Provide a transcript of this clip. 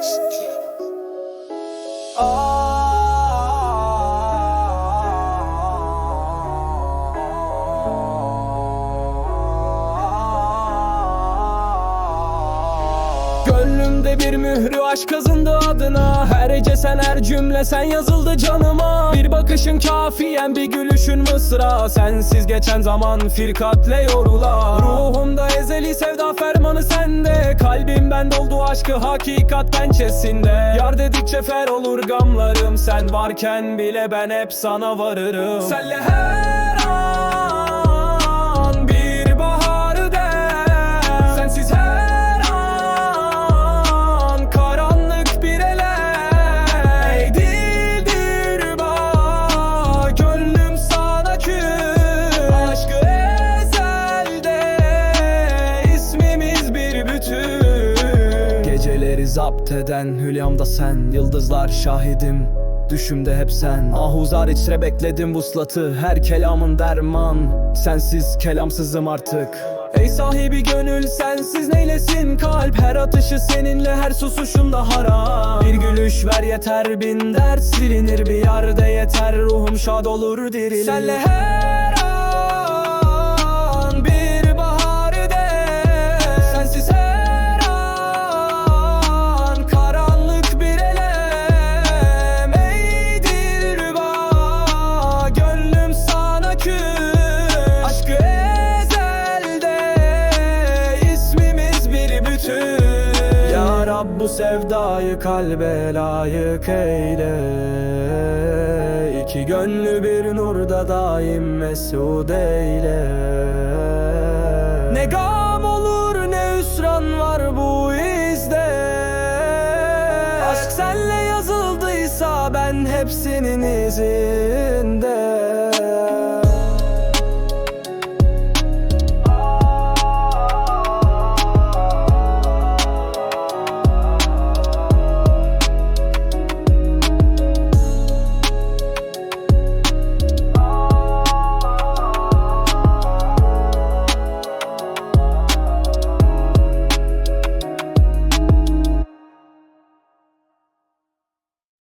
Gönlümde bir mührü aşk kazındı adına. Her ece sen her cümle sen yazıldı canıma. Bir bakışın kafiyen bir gülüşün mısra. Sensiz geçen zaman firkatle yorula. Ruhumda ezeli sevda ferman Kalbimden doldu aşkı hakikat pençesinde. Yar dedikçe fer olur gamlarım. Sen varken bile ben hep sana varırım. Senle her Geceleri zapt eden hülyamda sen Yıldızlar şahidim. Düşümde hep sen. Ahuzar içre bekledim vuslatı Her kelamın derman. Sensiz kelamsızım artık. Ey sahibi gönül sensiz neylesin? Kalp Her atışı seninle her susuşunda haram. Bir gülüş ver yeter bin dert silinir Bir yerde yeter. Ruhum şad olur dirilir. Senle her Rab bu sevdayı kalbe layık eyle. İki gönlü bir nurda daim mesud eyle. Ne gam olur ne hüsran var bu izde. Aşk senle yazıldıysa ben hepsinin izinde